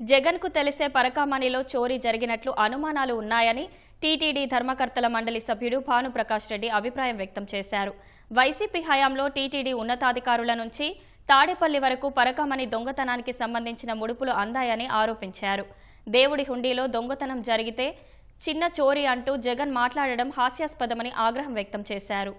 జగన్కు తెలిసే పరకామణిలో చోరీ జరిగినట్లు అనుమానాలు ఉన్నాయని టీటీడీ ధర్మకర్తల మండలి సభ్యుడు భానుప్రకాష్ రెడ్డి అభిప్రాయం వ్యక్తం చేశారు. వైసీపీ హయాంలో టీటీడీ ఉన్నతాధికారుల నుంచి తాడేపల్లి వరకు పరకామణి దొంగతనానికి సంబంధించిన ముడుపులు అందాయని ఆరోపించారు. దేవుడి హుండీలో దొంగతనం జరిగితే చిన్న చోరీ అంటూ జగన్ మాట్లాడడం హాస్యాస్పదమని ఆగ్రహం వ్యక్తం చేశారు.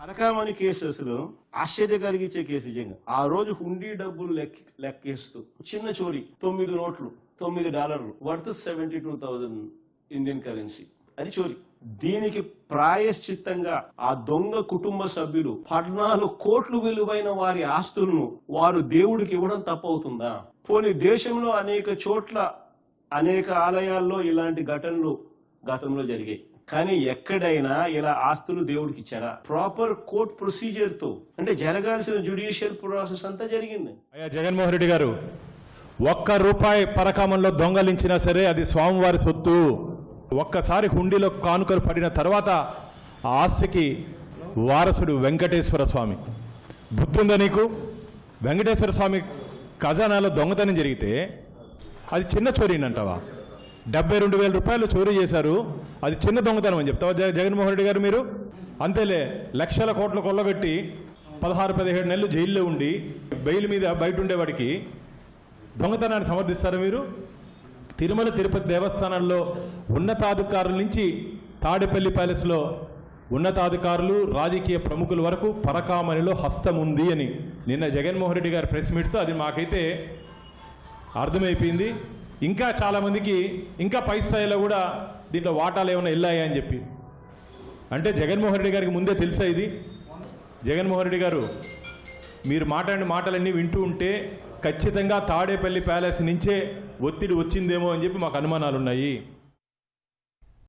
పరకామణి కేసెస్లో ఆశ్చర్య కలిగించే కేసు నిజంగా. ఆ రోజు హుండీ డబ్బులు లెక్క లెక్కేస్తూ చిన్న చోరీ తొమ్మిది నోట్లు తొమ్మిది డాలర్లు worth seventy two thousand Indian currency. అది చోరీ. దీనికి ప్రాయశ్చిత్తంగా ఆ దొంగ కుటుంబ సభ్యులు పద్నాలుగు కోట్లు విలువైన వారి ఆస్తులను వారు దేవుడికి ఇవ్వడం తప్పవుతుందా? పోనీ దేశంలో అనేక చోట్ల అనేక ఆలయాల్లో ఇలాంటి ఘటనలు గతంలో జరిగాయి. కానీ ఎక్కడైనా ఇలా ఆస్తులు దేవుడికి ఇచ్చారా? ప్రాపర్ కోర్ట్ ప్రొసీజర్తో. అంటే జరగాల్సిన జ్యుడిషియల్ ప్రాసెస్ అంతా జరిగింది. అయ్యా జగన్మోహన్ రెడ్డి గారు ఒక్క రూపాయి పరకామంలో దొంగలించినా సరే అది స్వామివారి సొత్తు. ఒక్కసారి హుండీలో కానుకలు పడిన తర్వాత ఆ ఆస్తికి వారసుడు వెంకటేశ్వర స్వామి. బుద్ధుందా నీకు? వెంకటేశ్వర స్వామి ఖజానాలో దొంగతనం జరిగితే అది చిన్న చోరీనంటావా? డెబ్బై రెండు వేల రూపాయలు చోరీ చేశారు. అది చిన్న దొంగతనం అని చెప్తావా? జగన్మోహన్ రెడ్డి గారు మీరు? అంతేలే లక్షల కోట్ల కొల్లగొట్టి పదహారు పదిహేడు నెలలు జైల్లో ఉండి బెయిల్ మీద బయట ఉండేవాడికి దొంగతనాన్ని సమర్థిస్తారా మీరు? తిరుమల తిరుపతి దేవస్థానంలో ఉన్నతాధికారుల నుంచి తాడేపల్లి ప్యాలెస్లో ఉన్నతాధికారులు రాజకీయ ప్రముఖుల వరకు పరకామణిలో హస్తం ఉంది అని. నిన్న జగన్మోహన్ రెడ్డి గారి ప్రెస్ మీట్తో అది మాకైతే అర్థమైపోయింది. ఇంకా చాలామందికి ఇంకా పై స్థాయిలో కూడా దీంట్లో వాటాలు ఏమైనా వెళ్ళాయా అని చెప్పి. అంటే జగన్మోహన్ రెడ్డి గారికి ముందే తెలుసా ఇది? జగన్మోహన్ రెడ్డి గారు మీరు మాట్లాడిన మాటలన్నీ వింటూ ఉంటే ఖచ్చితంగా తాడేపల్లి ప్యాలెస్ నుంచే ఒత్తిడి వచ్చిందేమో అని చెప్పి మాకు అనుమానాలు ఉన్నాయి